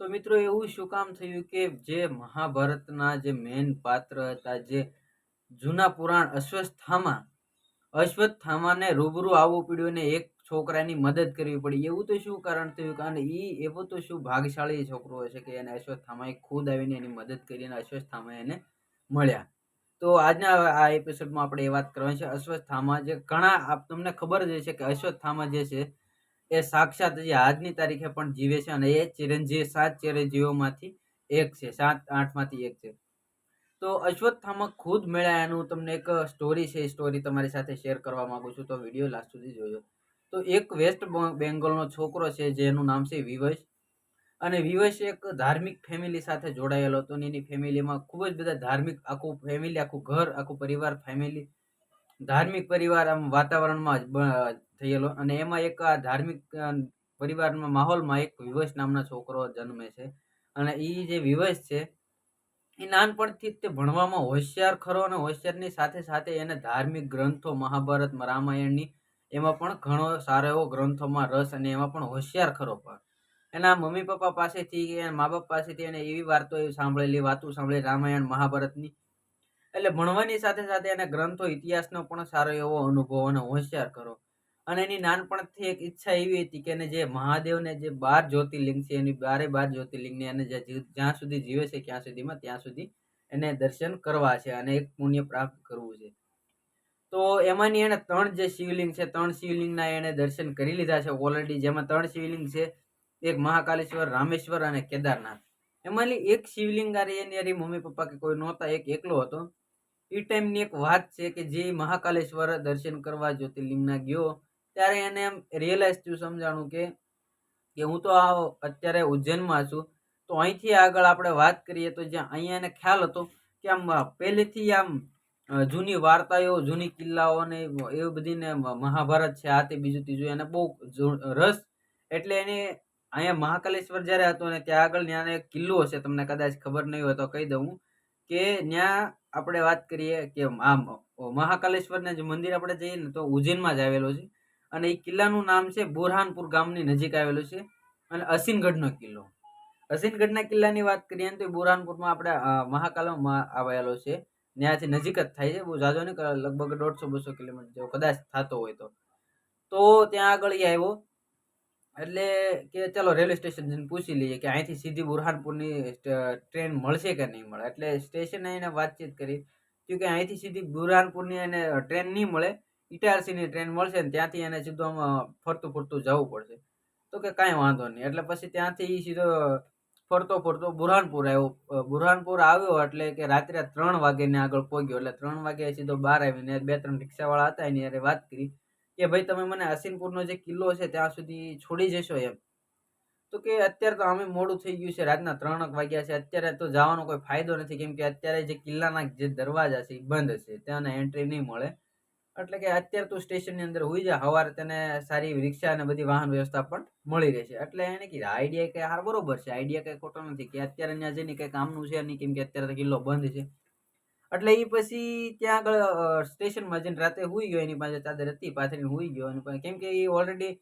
તો મિત્રો એવું શું કામ થયું કે જે મહાભારતના જે મેન પાત્ર હતા, જે જૂના પુરાણ અશ્વત્થામા, અશ્વત્થામાને રૂબરૂ આવવું પડ્યું ને એક છોકરાની મદદ કરવી પડી. એવું તો શું કારણ થયું? કારણ એ એવો તો શું ભાગશાળી છોકરો હશે કે એને અશ્વત્થામાએ ખુદ આવીને એની મદદ કરીને અશ્વત્થામા એને મળ્યા. તો આજના આ એપિસોડમાં આપણે એ વાત કરવાની છે. અશ્વત્થામા જે ઘણા તમને ખબર જ છે કે અશ્વત્થામા જે છે એ સાક્ષાત જે આજની તારીખે પણ જીવે છે અને એ ચિરંજીવ, સાત ચિરંજીવોમાંથી એક છે. સાત આઠમાંથી એક છે. તો અશ્વત્થામા ખુદ મેળાયાનું તમને એક સ્ટોરી છે. એ સ્ટોરી તમારી સાથે શેર કરવા માગું છું. તો વીડિયો લાસ્ટ સુધી જોજો. તો એક વેસ્ટ બેંગોલનો છોકરો છે, જેનું નામ છે વિવશ. અને વિવશ એક ધાર્મિક ફેમિલી સાથે જોડાયેલો હતો અને એની ફેમિલીમાં ખૂબ જ બધા ધાર્મિક આખું ફેમિલી આખું ઘર, આખું પરિવાર ફેમિલી ધાર્મિક પરિવાર આમ વાતાવરણમાં થયેલો. અને એમાં એક આ ધાર્મિક પરિવારમાં માહોલમાં એક વિવશ નામના છોકરો જન્મે છે. અને એ જે વિવશ છે એ નાનપણથી જ તે ભણવામાં હોશિયાર ખરો અને હોશિયારની સાથે સાથે એને ધાર્મિક ગ્રંથો, મહાભારત, રામાયણની એમાં પણ ઘણો સારો એવો ગ્રંથોમાં રસ અને એમાં પણ હોશિયાર ખરો પણ. એના મમ્મી પપ્પા પાસેથી કે મા બાપ પાસેથી એને એવી વાર્તો સાંભળેલી, વાતો સાંભળેલી રામાયણ, મહાભારતની. એટલે ભણવાની સાથે સાથે એને ગ્રંથો, ઇતિહાસનો પણ સારો એવો અનુભવ અને હોશિયાર ખરો. અને એની નાનપણથી એક ઈચ્છા એવી હતી કે એને જે મહાદેવને જે બાર જ્યોતિર્લિંગ છે, એની બારે બાર જ્યોતિર્લિંગને એને જ્યાં સુધી જીવે છે, ક્યાં સુધીમાં, ત્યાં સુધી એને દર્શન કરવા છે અને એક પુણ્ય પ્રાપ્ત કરવું છે. તો એમાંની એણે ત્રણ જે શિવલિંગ છે, ત્રણ શિવલિંગના એણે દર્શન કરી લીધા છે ઓલરેડી જેમાં ત્રણ શિવલિંગ છે, એક મહાકાલેશ્વર, રામેશ્વર અને કેદારનાથ. એમાંની એક શિવલિંગ આ એની હારે મમ્મી પપ્પા કે કોઈ નહોતા, એક એકલો હતો. એ ટાઈમની એક વાત છે કે જે મહાકાલેશ્વર દર્શન કરવા જ્યોતિર્લિંગના ગયો ત્યારે એને એમ રિયલાઇઝ થયું સમજાણું કે કે હું તો આ અત્યારે ઉજ્જૈનમાં છું. તો અહીંથી આગળ આપણે વાત કરીએ તો જ્યાં અહીંયા એને ખ્યાલ હતો કે આમ પહેલેથી આમ જૂની વાર્તાઓ, જૂની કિલ્લાઓ ને એવી બધી ને મહાભારત છે, આ તે બીજું ત્રીજું એને બહુ રસ એટલે એને અહીંયા મહાકાલેશ્વર જ્યારે હતો ને ત્યાં આગળ ત્યાં એક કિલ્લો હશે, તમને કદાચ ખબર નહીં હોય તો કહી દઉં કે ત્યાં આપણે વાત કરીએ કે આમ મહાકાલેશ્વરના જે મંદિર આપણે જઈએ ને તો ઉજ્જૈનમાં જ આવેલો છે. અને એ કિલ્લાનું નામ છે બોરહાનપુર ગામની નજીક આવેલું છે અને અસીનગઢનો કિલ્લો. અસીનગઢના કિલ્લાની વાત કરીએ ને તો એ બોરહાનપુરમાં આપણે મહાકાલમાં આવેલો છે. ત્યાંથી નજીક જ થાય છે. બહુ જાજો નહીં લગભગ દોઢસો, બસો કિલોમીટર જેવો કદાચ થતો હોય તો. તો ત્યાં આગળ એ આવ્યો. એટલે કે ચાલો રેલવે સ્ટેશન જઈને પૂછી લઈએ કે અહીંથી સીધી બુરહાનપુરની ટ્રેન મળશે કે નહીં મળે? એટલે સ્ટેશને એને વાતચીત કરી. કે અહીંથી સીધી બુરહાનપુરની એને ટ્રેન નહીં મળે. ઇટારસીની ટ્રેન મળશે ને ત્યાંથી એને સીધું આમ ફરતું ફરતું જવું પડશે. તો કે કાંઈ વાંધો નહીં. એટલે પછી ત્યાંથી એ સીધો ફરતો ફરતો બુરહાનપુર આવ્યો. બુરહાનપુર આવ્યો એટલે કે રાત્રે ત્રણ વાગ્યાને આગળ પહોંચ્યો એટલે ત્રણ વાગે સીધો બહાર આવીને બે ત્રણ રિક્ષાવાળા હતા એની અરે વાત કરી કે, ભાઈ, તમે મને અસીનપુરનો જે કિલ્લો છે ત્યાં સુધી છોડી જશો એમ. તો કે અત્યારે તો અમે મોડું થઈ ગયું છે. રાતના ત્રણ વાગ્યા છે. અત્યારે તો જવાનો કોઈ ફાયદો નથી. કેમ કે અત્યારે જે કિલ્લાના જે દરવાજા છે એ બંધ છે. ત્યાંના એન્ટ્રી નહીં મળે. એટલે કે અત્યારે તું સ્ટેશનની અંદર હોઈ જા સવારે તને સારી રિક્ષા અને બધી વાહન વ્યવસ્થા પણ મળી રહેશે. એટલે એને કીધું, આઈડિયા કે હાર બરોબર છે, આઈડિયા કંઈ ખોટો નથી કે અત્યારે ત્યાં જઈને કંઈ કામનું છે નહીં, કેમ કે અત્યારે કિલ્લો બંધ છે. એટલે એ પછી ત્યાં આગળ સ્ટેશનમાં જઈને રાતે હોઈ ગયો, એની પાસે ચાદર હતી, પાથરીને હોઈ ગયો પાસે કેમ કે એ ઓલરેડી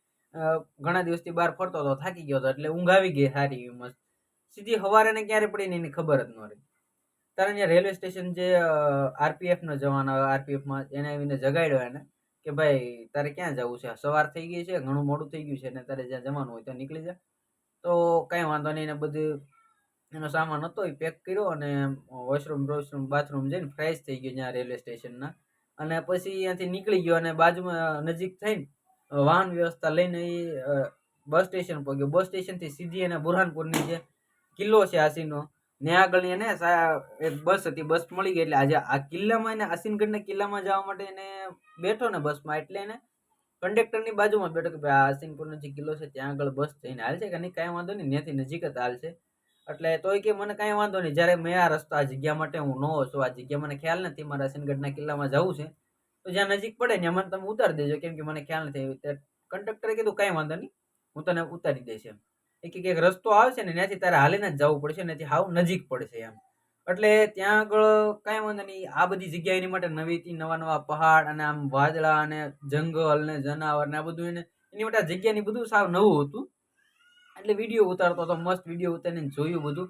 ઘણા દિવસથી બહાર ફરતો હતો, થાકી ગયો હતો, એટલે ઊંઘ આવી ગઈ સારી મસ્ત. સીધી સવારે એને ક્યારે પડી ને એની ખબર જ ન રહી. તારે અહીંયા રેલવે સ્ટેશન જે આરપીએફ નો જવાન આરપીએફમાં એને આવીને જગાડ્યો એને, કે ભાઈ, તારે ક્યાં જવું છે? સવાર થઈ ગઈ છે, ઘણું મોડું થઈ ગયું છે, ને તારે જ્યાં જવાનું હોય તો નીકળી જા. તો કાંઈ વાંધો નહીં એને બધું એનો સામાન હતો, એ પેક કર્યો અને વોશરૂમ વોશરૂમ, બાથરૂમ જઈને ફ્રેશ થઈ ગયો ત્યાં રેલવે સ્ટેશનના. અને પછી અહીંયાથી નીકળી ગયો અને બાજુમાં નજીક થઈને વાહન વ્યવસ્થા લઈને એ બસ સ્ટેશન પહોંચ્યો. બસ સ્ટેશનથી સીધી એને બુરહાનપુરની જે કિલ્લો છે આસીનો ને આગળ એને એક બસ હતી, બસ મળી ગઈ. એટલે આજે આ કિલ્લામાં એને આસિનગઢના કિલ્લામાં જવા માટે એને બેઠો ને બસમાં. એટલે એને કંડક્ટરની બાજુમાં બેઠો કે ભાઈ, આ આસીનપુરનો જે કિલ્લો છે, ત્યાં આગળ બસ જઈને હાલશે કે નહીં? કાંઈ વાંધો નહીં, ત્યાંથી નજીક જ હાલશે. એટલે તોય કે મને કાંઈ વાંધો નહીં. જ્યારે મેં આ રસ્તો, આ જગ્યા માટે હું નવો છું આ જગ્યા મને ખ્યાલ નથી, મારા આસીનગઢના કિલ્લામાં જવું છે, તો જ્યાં નજીક પડે ને મને તમે ઉતારી દેજો. કેમ કે મને ખ્યાલ નથી. કન્ડક્ટરે કીધું કાંઈ વાંધો નહીં, હું તને ઉતારી દઈશ એમ. એ કે એક રસ્તો આવશે ને ત્યાંથી તારે હાલીને જ જવું પડશે ને હાવ નજીક પડશે એમ. એટલે ત્યાં આગળ કાંઈ વાંધો નહીં, આ બધી જગ્યા એની માટે નવીથી નવા નવા પહાડ અને આમ વાદળા અને જંગલ ને જનાવર ને આ બધું એને, એની માટે આ જગ્યાની બધું સાવ નવું હતું. એટલે વીડિયો ઉતારતો હતો, મસ્ત વીડિયો ઉતારીને જોયું બધું.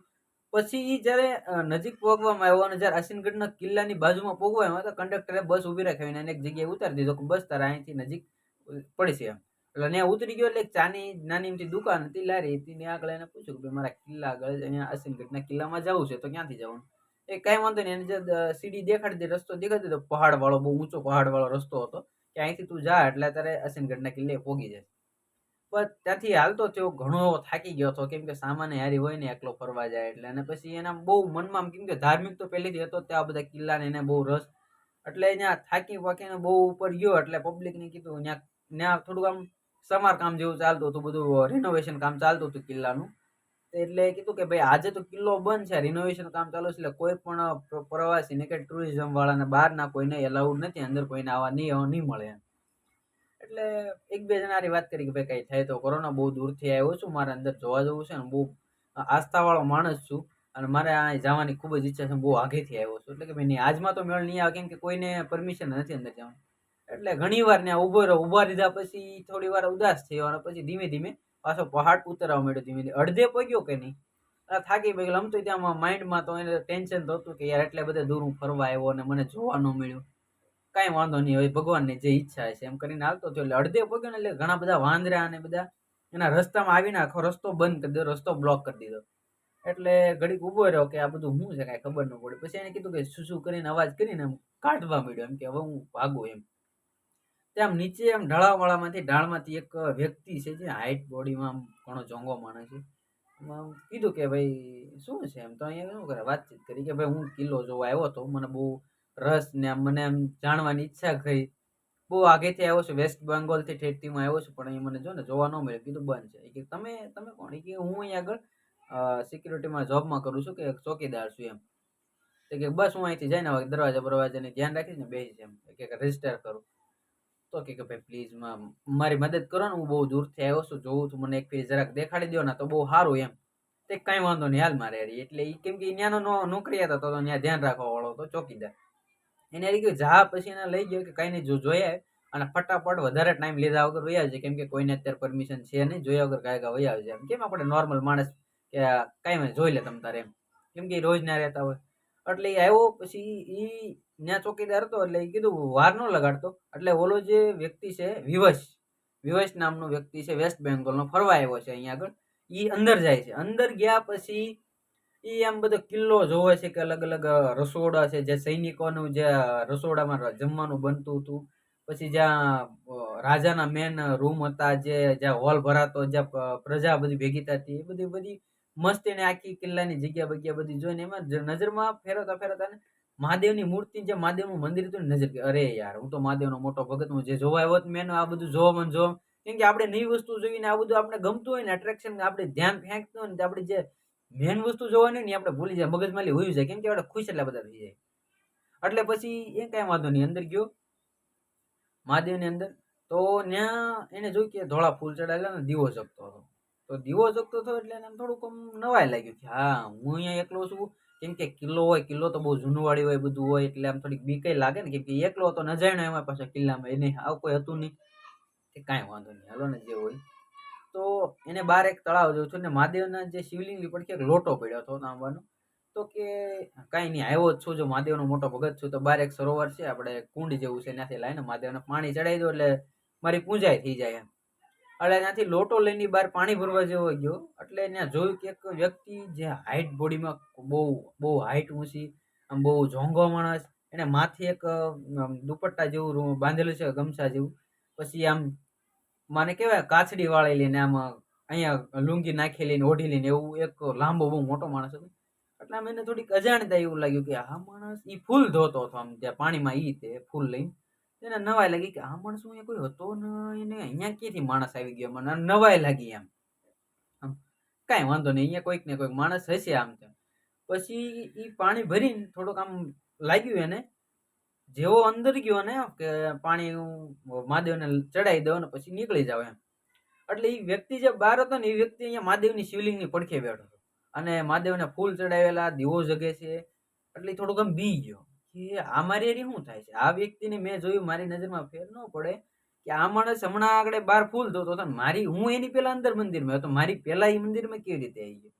પછી એ જ્યારે નજીક પહોંચવામાં આવ્યો અને જ્યારે આસિનગઢના કિલ્લાની બાજુમાં પહોંચવા આવ્યો તો કંડક્ટરે બસ ઊભી રાખાવીને એને એક જગ્યાએ ઉતારી દીધો કે બસ તારા અહીંથી નજીક પડશે એમ. એટલે ત્યાં ઉતરી ગયો એટલે ચાની, નાની એમથી દુકાન હતી, લારી હતી, ને આગળ એને પૂછ્યું કે મારા કિલ્લા આગળ અહીંયા અસિનગઢના કિલ્લામાં જવું છે, તો ક્યાંથી જવાનું એ કાંઈ વાંધો નહીં, એને જે સીડી દેખાડી દે રસ્તો દેખાડી દીધો પહાડ વાળો બહુ ઊંચો પહાડ વાળો રસ્તો હતો, કે અહીંથી તું જા એટલે તારે અસિનગઢના કિલ્લે પહોંચી જાય પણ ત્યાંથી હાલતો તેઓ ઘણો થાકી ગયો હતો, કેમ કે સામાન્ય હારી હોય ને એકલો ફરવા જાય એટલે, અને પછી એના બહુ મનમાં કેમ કે ધાર્મિક તો પહેલેથી હતો, ત્યાં બધા કિલ્લાને એને બહુ રસ, એટલે ત્યાં થાકી વાકીને બહુ ઉપર ગયો, એટલે પબ્લિકને કીધું ત્યાં ત્યાં થોડુંક આમ સમારકામ જેવું ચાલતું હતું, બધું રિનોવેશન કામ ચાલતું હતું કિલ્લાનું. એટલે કીધું કે ભાઈ, આજે તો કિલ્લો બંધ છે રિનોવેશન કામ ચાલુ છે, એટલે કોઈ પણ પ્ર- પ્રવાસીને કે ટુરિઝમ વાળાને બહારના કોઈને એલાઉડ નથી, અંદર કોઈને આવા નહીં નહીં મળે એટલે એક બે જણાની વાત કરી કે ભાઈ, કઈ થાય તો કોરોના બહુ દૂરથી આવ્યો છું, મારે અંદર જોવા જવું છે ને બહુ આસ્થાવાળો માણસ છું અને મારે આ જવાની ખૂબ જ ઈચ્છા છે, બહુ આગેથી આવ્યો છું. એટલે કે ભાઈ નહીં આજમાં તો મેળ નહીં આવે, કેમ કે કોઈને પરમિશન નથી અંદર જવાનું. એટલે ઘણી વાર ત્યાં ઊભો રહ્યો, ઊભા લીધા પછી થોડી વાર ઉદાસ થયો અને પછી ધીમે ધીમે પાછો પહાડ ઉતરવા માંડ્યો ધીમે ધીમે. અડધે પગ્યો કે નહીં? થાકી પડી આમ તો ત્યાં માઇન્ડમાં તો એને ટેન્શન તો હતું કે યાર એટલે બધે દૂર હું ફરવા આવ્યો અને મને જોવા ન મળ્યું. કાંઈ વાંધો નહીં, હવે ભગવાનની જે ઈચ્છા છે એમ કરીને હાલતો થયો. એટલે અડધે પગ્યો ને એટલે ઘણા બધા વાંદરા અને બધા એના રસ્તામાં આવીને આખો રસ્તો બંધ કરી દીધો, રસ્તો બ્લોક કરી દીધો. એટલે ઘડીક ઊભો રહ્યો કે આ બધું શું છે કાંઈ ખબર ન પડે. પછી એને કીધું કે શું શું કરીને અવાજ કરીને કાઢવા મળ્યો એમ કે હવે હું ભાગું એમ. ત્યાં નીચે આમ ઢાળાવાળામાંથી ઢાળમાંથી એક વ્યક્તિ છે જે હાઈટ બોડીમાં ઘણો ચોંગો માણસ છે. આમ કીધું કે ભાઈ, શું છે એમ? તો અહીંયા શું કરે? વાતચીત કરી કે ભાઈ, હું કિલ્લો જોવા આવ્યો હતો. મને બહુ રસ ને આમ મને આમ જાણવાની ઈચ્છા થઈ. બહુ આગેથી આવ્યો છું. વેસ્ટ બેંગોલથી ઠેઠીમાં આવ્યો છું. પણ એ મને જો ને જોવા ન મળ્યું કીધું બંધ છે. કે તમે તમે કોણ? કે હું અહીંયા આગળ સિક્યુરિટીમાં જોબમાં કરું છું કે એક ચોકીદાર છું એમ. તો કે બસ હું અહીંથી જઈને દરવાજા બરવાજાને ધ્યાન રાખીને બેસીશ એમ. કે રજિસ્ટર કરું. તો કે કે ભાઈ પ્લીઝ મારી મદદ કરો ને, હું બહુ દૂરથી આવ્યો છું, જોઉં છું, મને એક ફેરી જરાક દેખાડી દો ને, તો બહુ સારું એમ. તે કાંઈ વાંધો નહીં, હાલ મારે હારી. એટલે એ કેમ કે ત્યાંનો નો નોકરી હતો, તો ત્યાં ધ્યાન રાખવા વાળો હતો ચોકીદાર એને હરી ગયું જા, પછી એને લઈ ગયો કે કાંઈ નહીં, જો જોયા અને ફટાફટ વધારે ટાઈમ લીધા વગર વહી આવજે, કેમ કે કોઈને અત્યારે પરમિશન છે નહીં, જોયા વગર કાંઈ કાંઈ વહી આવજે એમ. કેમ આપણે નોર્મલ માણસ કે કાંઈ જોઈ લે તમ તારે એમ. કેમ કે રોજ ના રહેતા હોય. એટલે એ આવ્યો, પછી ઈ ત્યાં ચોકીદાર હતો એટલે એ કીધું, વાર ન લગાડતો. એટલે ઓલો જે વ્યક્તિ છે, વિવશ વિવશ નામનો વ્યક્તિ છે, વેસ્ટ બેંગોલનો ફરવા આવ્યો છે અહીંયા આગળ. એ અંદર જાય છે. અંદર ગયા પછી એ આમ બધો કિલ્લો જોવે છે કે અલગ અલગ રસોડા છે. જે સૈનિકોનું જે રસોડામાં જમવાનું બનતું હતું. પછી જ્યાં રાજાના મેન રૂમ હતા, જે જ્યાં હોલ ભરાતો, જ્યાં પ્રજા બધી ભેગી થતી, એ બધી બધી મસ્ત એને આખી કિલ્લાની જગ્યા બગ્યા બધી જોઈને એમાં નજરમાં ફેરવતા ફેરવતા ને મહાદેવની મૂર્તિ જે મહાદેવનું મંદિર હતું ને, નજર કે, અરે યાર, હું તો મહાદેવનો મોટો ભગત હું જે જોવા આવ્યો મેં આ બધું જોવા મને જોવા કેમ કે આપણે નવી વસ્તુ જોઈને આ બધું આપણે ગમતું હોય ને અટ્રેક્શન આપણે ધ્યાન ફેંકતું હોય ને આપણે જે મેન વસ્તુ જોવાની ને આપણે ભૂલી જાય મગજમાંથી હોઈ જાય. કેમ કે આપણે ખુશ એટલા બધા થઈ જાય. એટલે પછી એ કાંઈ વાંધો નહીં, અંદર ગયો. મહાદેવની અંદર. તો ત્યાં એને જોયું કે ધોળા ફૂલ ચડાયેલા ને, દીવો જગતો હતો. તો દીવો જગતો હતો એટલે એને થોડુંક આમ નવાય લાગ્યું કે, હા, હું અહીંયા એકલો છું. કેમ કે કિલ્લો હોય, કિલ્લો તો બહુ જૂનવાળી હોય, બધું હોય, એટલે આમ થોડીક બીકાઈ લાગે ને, કેમ કે એકલો હતો, ન જાણ્યો એમાં પાછા કિલ્લામાં, એને આવું કોઈ હતું નહીં. કે કાંઈ વાંધો નહીં, હાલો ને, જે હોય. તો એને બહાર એક તળાવ જોયું છું ને, મહાદેવના જે શિવલિંગ પડખે એક લોટો પડ્યો હતો નામવાનો તો કે કાંઈ નહીં, આવ્યો જ છું, જો મહાદેવનો મોટો ભગત છું, તો બહાર એક સરોવર છે, આપણે કુંડ જેવું છે ત્યાંથી લાવીને મહાદેવને પાણી ચડાવી દો, એટલે મારી પૂજાય થઈ જાય એમ. એટલે ત્યાંથી લોટો લઈને બહાર પાણી ભરવા જેવો ગયો. એટલે ત્યાં જોયું કે એક વ્યક્તિ જે હાઈટ બોડીમાં બહુ બહુ હાઈટ ઊંચી, આમ બહુ જોંગો માણસ, એને માથે એક દુપટ્ટા જેવું બાંધેલું છે, ગમછા જેવું. પછી આમ મને કહેવાય કાચડી વાળેલી ને આમ અહીંયા લુંગી નાખેલી ને ઓઢી લઈને એવું એક લાંબો બહુ મોટો માણસ હતો. એટલે આમ એને થોડીક અજાણતા એવું લાગ્યું કે આ માણસ એ ફૂલ ધોતો હતો આમ, ત્યાં પાણીમાં એ તે ફૂલ લઈને. એને નવાઈ લાગી કે આ માણસ અહીંયા કોઈ હતો ને, એને અહીંયા ક્યાંથી માણસ આવી ગયો? મને નવાઈ લાગી એમ. કાંઈ વાંધો નહીં, અહીંયા કોઈક ને કોઈક માણસ હશે આમ તેમ પછી એ પાણી ભરીને થોડુંક આમ લાગ્યું એને. જેવો અંદર ગયો ને, કે પાણી મહાદેવને ચડાવી દઉં ને પછી નીકળી જાવ એમ. એટલે એ વ્યક્તિ જે બહાર હતો ને એ વ્યક્તિ અહીંયા મહાદેવની શિવલિંગની પડખે બેઠો હતો. અને મહાદેવને ફૂલ ચડાવેલા, દીવો જગે છે. એટલે થોડુંક આમ બી ગયો. કે આ મારી હારી શું થાય છે? આ વ્યક્તિને મેં જોયું, મારી નજરમાં ફેર ન પડે કે આ માણસ હમણાં આગળ બહાર ફૂલ ધોતો હતો મારી, હું એની પેલા અંદર મંદિરમાં હતો. મારી પેલા એ મંદિરમાં કેવી રીતે આવી ગયો?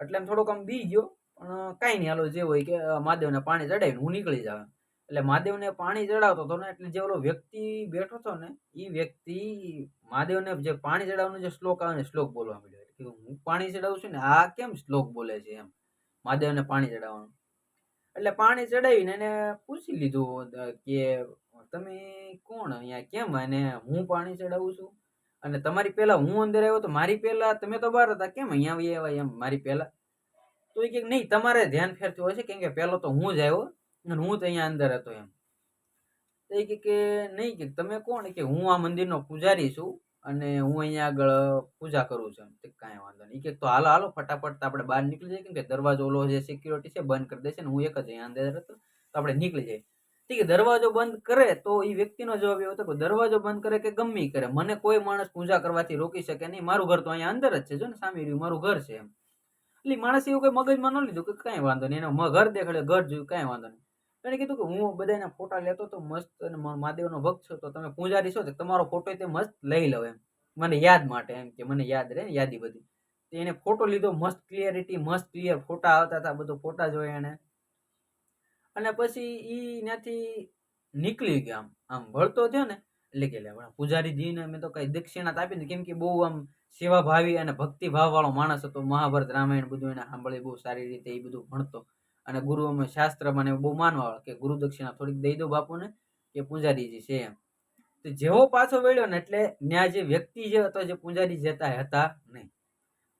એટલે એમ થોડોક આમ બી ગયો, પણ કાંઈ નહીં. હાલો, જે હોય કે મહાદેવને પાણી ચડાવીને હું નીકળી જાવ એટલે મહાદેવને પાણી ચડાવતો હતો ને, એટલે જે ઓલો વ્યક્તિ બેઠો હતો ને એ વ્યક્તિ મહાદેવને જે પાણી ચડાવવાનો જે શ્લોક આવે ને, શ્લોક બોલવા એટલે કે હું પાણી ચડાવું છું ને, આ કેમ શ્લોક બોલે છે એમ? મહાદેવને પાણી ચડાવવાનું. એટલે પાણી ચડાવીને એને પૂછી લીધું કે તમે કોણ અહીંયા, કેમ? અને હું પાણી ચડાવું છું? અને તમારી પહેલા હું અંદર આવ્યો તો મારી પહેલા તમે તો બહાર હતા, કેમ અહીંયા આવી આવ્યા એમ મારી પહેલા? તો એ કે નહીં, તમારે ધ્યાન ફેરતું હોય છે કેમ કે પહેલો તો હું જ આવ્યો અને હું તો અહીંયા અંદર હતો એમ. તો એ કે નહીં કે તમે કોણ? કે હું આ મંદિરનો પૂજારી છું. અને હું અહીંયા આગળ પૂજા કરું છું તે કાંઈ વાંધો નહીં. કે તો હાલો હાલો, ફટાફટ આપણે બહાર નીકળી જઈએ. કેમ કે દરવાજો ઓલો જે સિક્યુરિટી છે બંધ કરી દેશે ને હું એક જ અહીંયા અંદર હતો, તો આપણે નીકળી જઈએ. ઠીક છે દરવાજો બંધ કરે તો એ વ્યક્તિનો જવાબ એવો હતો કે દરવાજો બંધ કરે કે ગમે કરે. મને કોઈ માણસ પૂજા કરવાથી રોકી શકે નહીં. મારું ઘર તો અહીંયા અંદર જ છે. જો ને સામે રહ્યું મારું ઘર છે એમ. એટલે માણસ એવું કોઈ મગજમાં ન લીધું કે કાંઈ વાંધો નહીં. એનો ઘર દેખાડે ઘર જોયું, કાંઈ વાંધો નહીં. એને કીધું કે હું બધાના ફોટા લેતો તો મસ્ત અને મહાદેવનો ભક્ત છો, તો તમે પૂજારી છો તો તમારો ફોટો તે મસ્ત લઈ લો એમ. મને યાદ માટે એમ કે મને યાદ રહે યાદી બધી. એને ફોટો લીધો, મસ્ત ક્લિયરિટી મસ્ત ક્લિયર ફોટા આવતા હતા, બધો ફોટા જોયા એને. અને પછી ઈ ત્યાંથી નીકળી ગયો આમ આમ વળતો થયો ને, એટલે કે પૂજારી પૂજારીજીને મેં તો કઈ દક્ષિણા આપી ને, કેમ કે બહુ આમ સેવાભાવી અને ભક્તિ ભાવ વાળો માણસ હતો, મહાભારત, રામાયણ બધું એને સાંભળી બહુ સારી રીતે એ બધું ભણતો. અને ગુરુ અમે શાસ્ત્રમાં બહુ માનવા કે ગુરુ દક્ષિણા થોડીક દઈ દો બાપુને કે પૂજારીજી છે એમ. તો જેવો પાછો વળ્યો ને એટલે ત્યાં જે વ્યક્તિ જે હતો જે પૂજારી જતા હતા નહીં.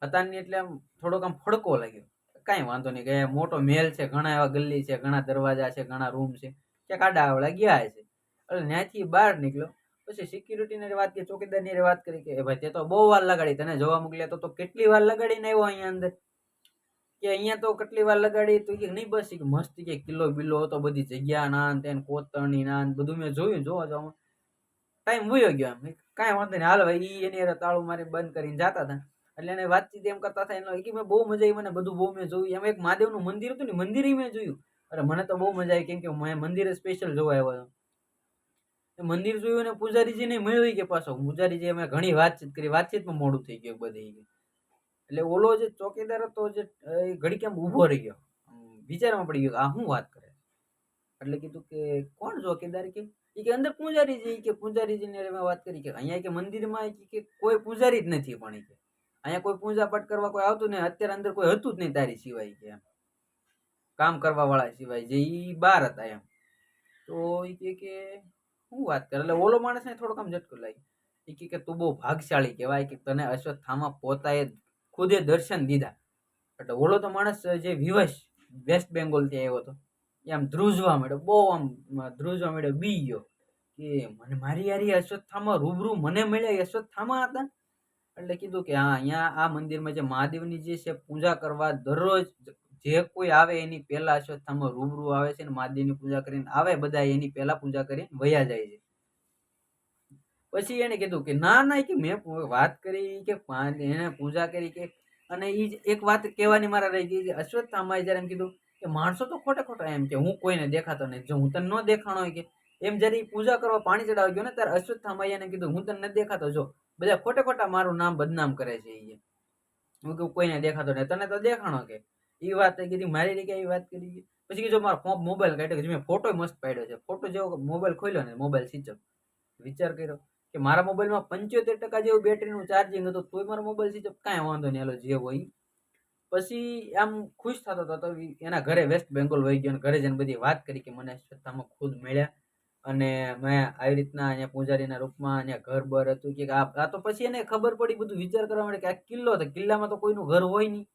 હતા નહીં એટલે આમ થોડોક આમ ફડકો લાગ્યો. કાંઈ વાંધો નહીં કે મોટો મહેલ છે, ઘણા એવા ગલ્લી છે, ઘણા દરવાજા છે, ઘણા રૂમ છે, ક્યાંક આડા આવડા ગયા છે. એટલે ત્યાંથી બહાર નીકળ્યો. પછી સિક્યુરિટીને વાત કરી ચોકીદારની વાત કરી કે ભાઈ, તે તો બહુ વાર લગાડી, તને જોવા મોકલ્યા તો કેટલી વાર લગાડીને આવ્યો અહીંયા અંદર? કે અહીંયા તો કેટલી વાર લગાડી તો કે નહીં બસ કે મસ્ત કે કિલ્લો બિલ્લો હતો, બધી જગ્યા ના તેને કોતરણી ના બધું મેં જોયું, જોવા જવા ટાઈમ વયો ગયો એમ. કાંઈ વાંધો નહીં. હાલ ભાઈ એ એની તાળું મારી બંધ કરીને જતા હતા. એટલે એને વાતચીત એમ કરતા હતા, એને કે મેં બહુ મજા આવી, મને બધું બહુ મેં જોયું. એમ એક મહાદેવનું મંદિર હતું ને મંદિર મેં જોયું. અરે મને તો બહુ મજા આવી, કેમ કે મેં મંદિરે સ્પેશિયલ જોવા આવ્યો હતો. મંદિર જોયું ને પૂજારીજીને મળ્યું કે પાછો. પૂજારીજી અમે ઘણી વાતચીત કરી. વાતચીતમાં મોડું થઈ ગયું બધી. એટલે ઓલો જે ચોકીદાર હતો જે એ ઘડી કેમ ઊભો રહી ગયો? વિચારમાં પડી ગયો આ શું વાત કરે એટલે કીધું કે, કોણ ચોકીદાર કે? એ કે અંદર પૂજારીજી કે પૂજારીજીને મેં વાત કરી કે અહીંયા કે મંદિરમાં કે કોઈ પૂજારી જ નથી પણ કે અહીંયા કોઈ પૂજા પાઠ કરવા કોઈ આવતું નહીં, અત્યારે અંદર કોઈ હતું જ નહીં તારી સિવાય કે એમ. કામ કરવા વાળા સિવાય જે એ બાર હતા એમ. તો એ કે કે, શું વાત કરે? એટલે ઓલો માણસને થોડોક આમ ઝટકો લાગી એ કે તું બહુ ભાગશાળી કહેવાય કે તને અશ્વત્થામાં પોતાએ ખુદે દર્શન દીધા. એટલે ઓલો તો માણસ જે વિવશ વેસ્ટ બેંગોલથી આવ્યો હતો, એ આમ ધ્રુજવા માંડ્યો, બહુ આમ ધ્રુજવા માંડ્યો, બી ગયો. કે મને મારી યારી અશ્વત્થામાં રૂબરૂ મને મળ્યા અશ્વત્થામા હતા એટલે કીધું કે હા, અહીંયા આ મંદિરમાં જે મહાદેવની જે છે પૂજા કરવા દરરોજ જે કોઈ આવે એની પહેલાં અશ્વત્થામાં રૂબરૂ આવે છે ને, મહાદેવની પૂજા કરીને આવે બધા એની પહેલાં પૂજા કરીને વયા જાય છે. પછી એને કીધું કે, ના ના કે મેં વાત કરી કે એને પૂજા કરી કે, અને એ એક વાત કહેવાની મારા રહી ગઈ કે, અશ્વત્થામાએ જ્યારે એમ કીધું કે, માણસો તો ખોટે ખોટા એમ કે, હું કોઈને દેખાતો નહીં, જો હું તને ન દેખાણો હોય કે, એમ જ્યારે પૂજા કરવા પાણી ચડાવી ગયો ને, ત્યારે અશ્વત્થામાએ એને કીધું, હું તને નથી દેખાતો, જો, બધા ખોટે ખોટા મારું નામ બદનામ કરે છે એ હું કહું કોઈને દેખાતો નહીં, તને તો દેખાણો કે. એ વાત કીધી, મારી રીતે એ વાત કરી પછી કીધું, મારો મોબાઈલ કાઢ્યો કે મેં ફોટો મસ્ત પાડ્યો છે ફોટો જેવો મોબાઈલ ખોલ્યો ને મોબાઈલ સ્વિચ વિચાર કર્યો. કે મારા મોબાઈલમાં પંચોતેર ટકા જેવું બેટરીનું ચાર્જિંગ હતું, તોય મારો મોબાઈલ છે કાંઈ વાંધો નહીં, હાલો જે હોય. પછી આમ ખુશ થતો હતો એના ઘરે વેસ્ટ બેંગોલ વહી ગયો અને ઘરે જઈને બધી વાત કરી કે મને સત્તામાં ખુદ મળ્યા. અને મેં આવી રીતના અહીંયા પૂજારીના રૂપમાં અહીંયા ઘર બર હતું કે આ તો પછી એને ખબર પડી બધું વિચાર કરવા માટે કે આ કિલ્લો હતો, કિલ્લામાં તો કોઈનું ઘર હોય નહીં.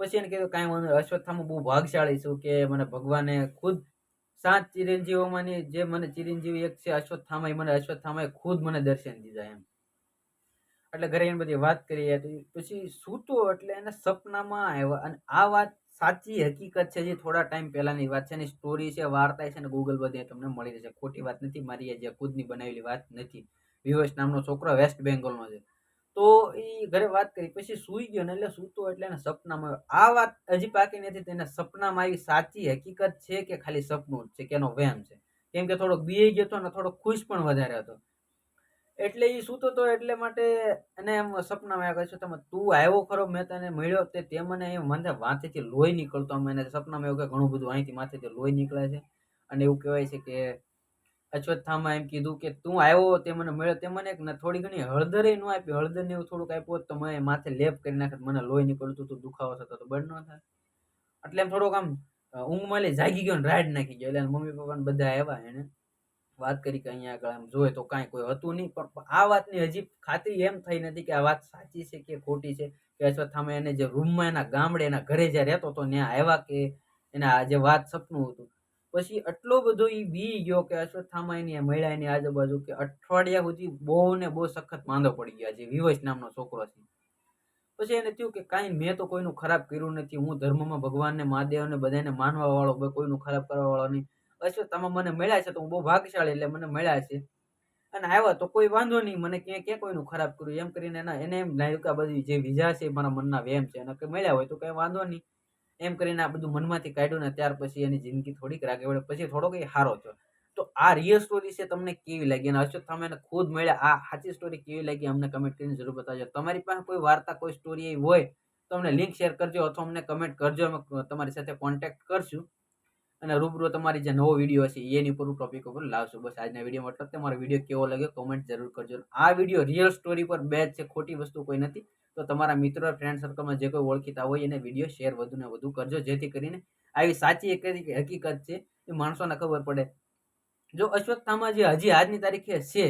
પછી એને કીધું, કાંઈ વાંધો અશ્વત્થામા બહુ ભાગશાળી છું કે મને ભગવાને ખુદ સાત ચિરંજીવોમાંની જે મને ચિરંજીવી એક છે અશ્વત્થામા ઈ મને અશ્વત્થામાએ ખુદ મને દર્શન દીધા એમ. એટલે ઘરે એને બધી વાત કરી હતી. પછી સૂતો એટલે એને સપનામાં આવ્યા. અને આ વાત સાચી હકીકત છે જે થોડા ટાઈમ પહેલાંની વાત છે. એની સ્ટોરી છે, વાર્તા છે ને ગૂગલ બધે તમને મળી રહેશે. ખોટી વાત નથી, મારી જે ખુદની બનાવેલી વાત નથી. વિવશ નામનો છોકરો વેસ્ટ બેંગોલનો છે. તો એ ઘરે વાત કરી. પછી સૂઈ ગયો ને એટલે સૂતો એટલે એને સપનામાં. આ વાત હજી પાકી નથી તેને સપનામાં આવી સાચી હકીકત છે કે ખાલી સપનું જ છે, કે એનો વહેમ છે? કેમ કે થોડોક બીઈ ગયો હતો અને થોડોક ખુશ પણ વધારે હતો. એટલે એ સૂતો તો એટલે માટે એને એમ સપનામાં આવ્યા, કહે તમે તું આવ્યો ખરો, મેં તને મળ્યો. તે તે મને એમ મને માથેથી લોહી નીકળતો. અમે એને સપનામાં એવું કે ઘણું બધું અહીંથી માથેથી લોહી નીકળે છે. અને એવું કહેવાય છે કે અશ્વત્થામાં એમ કીધું કે તું આવ્યો તે મને મળ્યો. તે મને થોડી ઘણી હળદર ન આપી. હળદર ને એવું થોડુંક આપ્યું તો મેં માથે લેપ કરી નાખત, મને લોહી નીકળતું હતું દુખાવો થતો તો બંધ ન થાય. એટલે એમ થોડોક આમ ઊંઘ ઊંઘમાં લે જાગી ગયો ને રાઈડ નાખી ગયો. એટલે મમ્મી પપ્પાને બધા આવ્યા એને વાત કરી કે અહીંયા આગળ આમ જોયે તો કાંઈ કોઈ હતું નહીં. પણ આ વાતની હજી ખાતરી એમ થઈ નથી કે આ વાત સાચી છે કે ખોટી છે. કે અશ્વત્થામાં એને જે રૂમમાં એના ગામડે એના ઘરે જ્યાં રહેતો હતો ત્યાં આવ્યા કે એના જે વાત સપનું હતું. પછી એટલો બધો એ બી ગયો કે અશ્વત્થામા એની મળ્યા એની આજુબાજુ કે અઠવાડિયા સુધી બહુ ને બહુ સખત માંદો પડી ગયા જે વિવશ નામનો છોકરો છે. પછી એને થયું કે કાંઈ મેં તો કોઈનું ખરાબ કર્યું નથી, હું ધર્મમાં ભગવાનને, મહાદેવને બધાને માનવા વાળો કોઈનું ખરાબ કરવા વાળો નહીં. અશ્વત્થામા મને મળ્યા છે તો હું બહુ ભાગશાળી એટલે મને મળ્યા છે. અને આવ્યા તો કોઈ વાંધો નહીં, મને ક્યાં ક્યાં કોઈનું ખરાબ કર્યું? એમ કરીને એના એને એમ લાગ્યું બધી જે વિઝા છે મારા મનના વેમ છે. અને કે મળ્યા હોય તો કંઈ વાંધો નહીં. એમ કરીને આ બધું મનમાંથી કાઢ્યું ને ત્યાર પછી એની જિંદગી થોડીક રાગે વળે પછી થોડો કઈ હારો થયો. તો આ રિયલ સ્ટોરી છે તમને કેવી લાગી? અને અશ્વત્થામા એને ખુદ મળ્યા. આ સાચી સ્ટોરી કેવી લાગી? અમને કમેન્ટ કરીને જરૂર બતાવજો. તમારી પાસે કોઈ વાર્તા, કોઈ સ્ટોરી એવી હોય તો અમને લિંક શેર કરજો અથવા અમને કમેન્ટ કરજો. અમે તમારી સાથે કોન્ટેક્ટ કરશું. અને રૂબરૂ તમારી જે નવો વીડિયો હશે એની ઉપર ટોપિક ઉપર લાવશું. બસ આજના વીડિયો મતલબ તમારો વીડિયો કેવો લાગ્યો કોમેન્ટ જરૂર કરજો. આ વીડિયો રિયલ સ્ટોરી પર બેચ છે, ખોટી વસ્તુ કોઈ નથી. તો તમારા મિત્રો ફ્રેન્ડ સર્કલમાં જે કોઈ ઓળખીતા હોય, એને વીડિયો શેર વધુ ને વધુ કરજો. જેથી કરીને આવી સાચી એક હકીકત છે, એ માણસોને ખબર પડે. જો અશ્વત્થામાં જે હજી આજની તારીખે છે,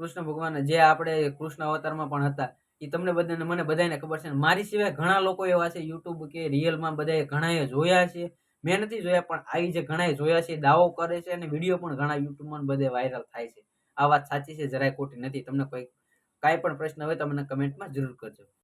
કૃષ્ણ ભગવાન, જે આપણે કૃષ્ણ અવતારમાં પણ હતા એ તમને બધાને, મને બધાને ખબર છે. મારી સિવાય ઘણા લોકો એવા છે યુટ્યુબ કે રિયલમાં બધાએ ઘણાએ જોયા છે. મેં નથી જોયા, પણ આવી જે ઘણા જોયા છે, દાવો કરે છે અને વીડિયો પણ ઘણા યુટ્યુબમાં બધે વાયરલ થાય છે. આ વાત સાચી છે, જરાય ખોટી નથી. તમને કોઈ કાંઈ પણ પ્રશ્ન હોય તો મને કમેન્ટમાં જરૂર કરજો.